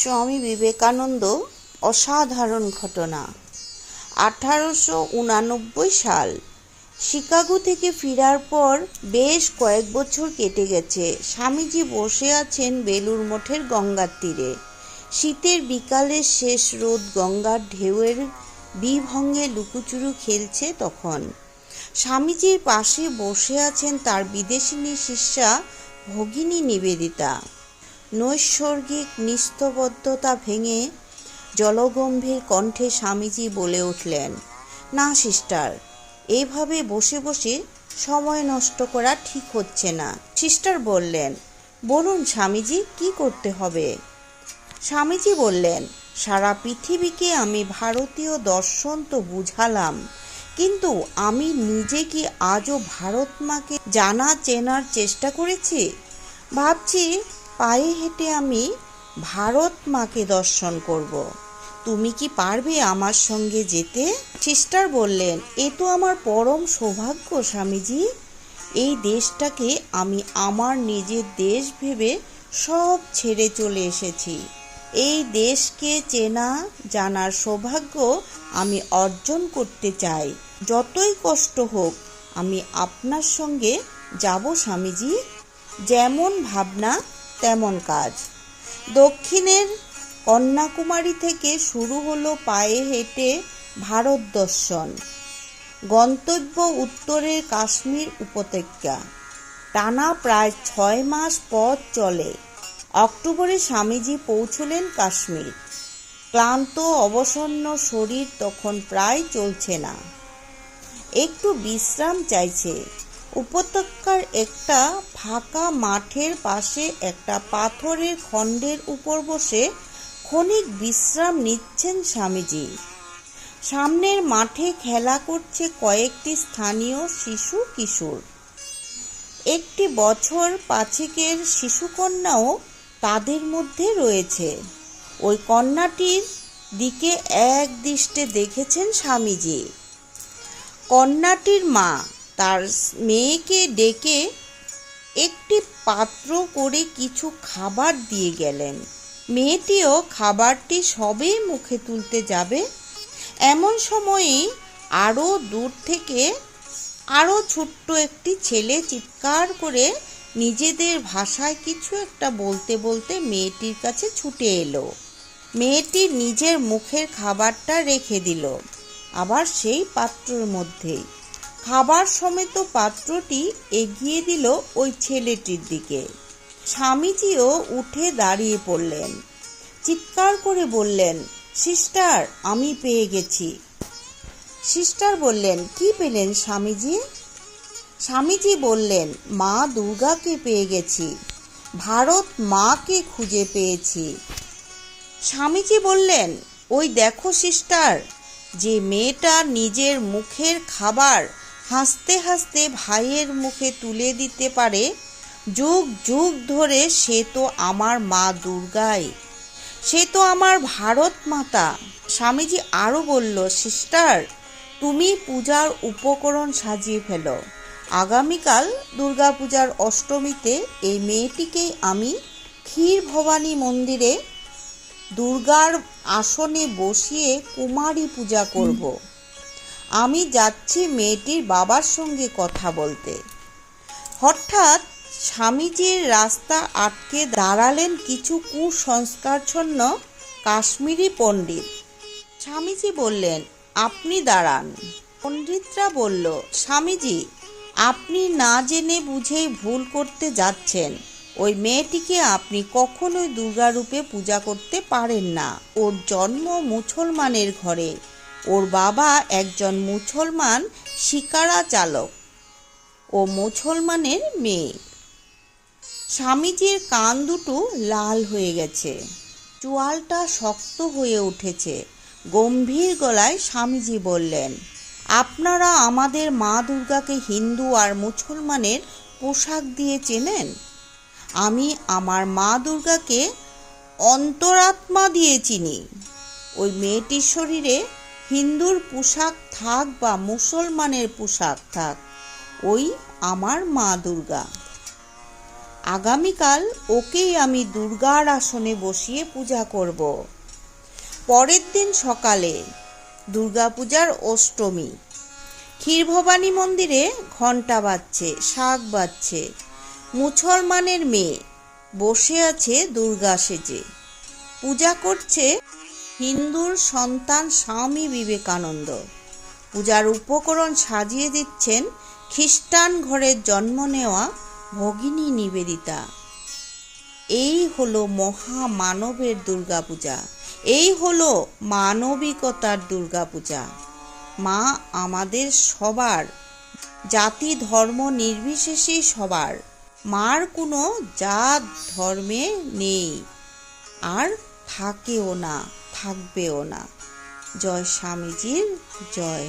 স্বামী বিবেকানন্দ অসাধারণ ঘটনা। আঠারোশো উনানব্বই সাল, শিকাগো থেকে ফেরার পর বেশ কয়েক বছর কেটে গেছে। স্বামীজি বসে আছেন বেলুর মঠের গঙ্গার তীরে। শীতের বিকালের শেষ রোদ গঙ্গার ঢেউয়ের বিভঙ্গে লুকুচুরু খেলছে তখন। স্বামীজির পাশে বসে আছেন তার বিদেশিনী শিষ্যা ভগিনী নিবেদিতা। নৈসর্গিক নিস্তবদ্ধতা ভেঙে জলগম্ভীর কণ্ঠে স্বামীজি বলে উঠলেন, না, সিস্টার এইভাবে বসে বসে সময় নষ্ট করা ঠিক হচ্ছে না। সিস্টার বললেন, বলুন স্বামীজি, কি করতে হবে? স্বামীজি বললেন, সারা পৃথিবীকে আমি ভারতীয় দর্শন তো বুঝালাম, কিন্তু আমি নিজে কি আজও ভারত মাকে জানা চেনার চেষ্টা করেছি? ভাবছি পায়ে হেঁটে আমি ভারত মাকে দর্শন করব। তুমি কি পারবে আমার সঙ্গে যেতে? সিস্টার বললেন, এ তো আমার পরম সৌভাগ্য, স্বামীজি। এই দেশটাকে আমি আমার নিজের দেশ ভেবে সব ছেড়ে চলে এসেছি। এই দেশকে চেনা, জানার সৌভাগ্য আমি অর্জন করতে চাই। যতই কষ্ট হোক, আমি আপনার সঙ্গে যাব, স্বামীজি। যেমন ভাবনা তেমন কাজ। দক্ষিণের কন্যাকুমারী থেকে শুরু হলো পায়ে হেঁটে ভারত দর্শন গন্তব্য উত্তরের কাশ্মীর উপত্যকা। টানা প্রায় ছয় মাস পথ চলে। অক্টোবরে স্বামীজি পৌঁছলেন কাশ্মীর। ক্লান্ত, অবসন্ন শরীর তখন প্রায় চলছে না। একটু বিশ্রাম চাইছে। উপত্যকার একটা ফাঁকা মাঠের পাশে একটা পাথরের খণ্ডের উপর বসে ক্ষণিক বিশ্রাম নিচ্ছেন স্বামীজি। সামনের মাঠে খেলা করছে কয়েকটি স্থানীয় শিশু কিশোর। একটি বছর পাঁচেকের শিশুকন্যাও তাদের মধ্যে রয়েছে। ওই কন্যাটির দিকে এক দৃষ্টে দেখেছেন স্বামীজি। কন্যাটির মা তার মেয়েকে ডেকে একটি পাত্র করে কিছু খাবার দিয়ে গেলেন। মেয়েটিও খাবারটি সবে মুখে তুলতে যাবে। এমন সময়ে আরও দূর থেকে আরও ছোট্ট একটি ছেলে চিৎকার করে নিজেদের ভাষায় কিছু একটা বলতে বলতে মেয়েটির কাছে ছুটে এলো। মেয়েটি নিজের মুখের খাবারটা রেখে দিল, আবার সেই পাত্রর মধ্যেই। খাবার সমেত পাত্রটি এগিয়ে দিল ওই ছেলেটির দিকে। স্বামীজিও উঠে দাঁড়িয়ে পড়লেন। চিৎকার করে বললেন, সিস্টার, আমি পেয়ে গেছি। সিস্টার বললেন, কি পেলেন স্বামীজি? স্বামীজি বললেন, মা দুর্গাকে পেয়ে গেছি। ভারত মাকে খুঁজে পেয়েছি। স্বামীজি বললেন, ওই দেখো, সিস্টার, যে মেয়েটা নিজের মুখের খাবার হাসতে হাসতে ভাইয়ের মুখে তুলে দিতে পারে, যুগ যুগ ধরে সে তো আমার মা দুর্গাই। সে তো আমার ভারত মাতা। স্বামীজি আরও বলল, সিস্টার, তুমি পূজার উপকরণ সাজিয়ে ফেলো। আগামীকাল দুর্গাপূজার অষ্টমীতে এই মেয়েটিকেই আমি ক্ষীর ভবানী মন্দিরে দুর্গার আসনে বসিয়ে কুমারী পূজা করব। আমি যাচ্ছি মেয়েটির বাবার সঙ্গে কথা বলতে। হঠাৎ স্বামীজির রাস্তা আটকে দাঁড়ালেন কিছু কুসংস্কারচ্ছন্ন কাশ্মীরি পণ্ডিত। স্বামীজি বললেন, আপনি দাঁড়ান। পণ্ডিতরা বলল, স্বামীজি, আপনি না জেনে বুঝেই ভুল করতে যাচ্ছেন। ওই মেয়েটিকে আপনি কখনোই দুর্গারূপে পূজা করতে পারেন না। ওর জন্ম মুসলমানের ঘরে। ওর বাবা একজন মুসলমান শিকারা চালক ও মুসলমানের মেয়ে। স্বামীজির কান দুটো লাল হয়ে গেছে। চোয়ালটা শক্ত হয়ে উঠেছে। গম্ভীর গলায় স্বামীজি বললেন, আপনারা আমাদের মা দুর্গাকে হিন্দু আর মুসলমানের পোশাক দিয়ে চেনেন? আমি আমার মা দুর্গাকে অন্তরাত্মা দিয়ে চিনি। ওই মেয়েটির শরীরে হিন্দুর পোশাক থাক বা মুসলমানের পোশাক থাক, ওই আমার মা দুর্গা। আগামীকাল ওকেই আমি দুর্গার আসনে বসিয়ে পূজা করব। পরের দিন সকালে দুর্গাপূজার অষ্টমী। ক্ষীরভবানী মন্দিরে ঘণ্টা বাজছে, শাক বাজছে। মুসলমানের মেয়ে বসে আছে দুর্গা সেজে। পূজা করছে হিন্দুর সন্তান স্বামী বিবেকানন্দ। পূজার উপকরণ সাজিয়ে দিচ্ছেন খ্রিস্টান ঘরের জন্ম নেওয়া ভগিনী নিবেদিতা। এই হলো মহামানবের দুর্গাপূজা। এই হলো মানবিকতার দুর্গাপূজা। মা আমাদের সবার, জাতি ধর্ম নির্বিশেষে সবার। মার কোনো জাত ধর্মে নেই, আর থাকেও না। থাকবেও না। জয় স্বামীজির জয়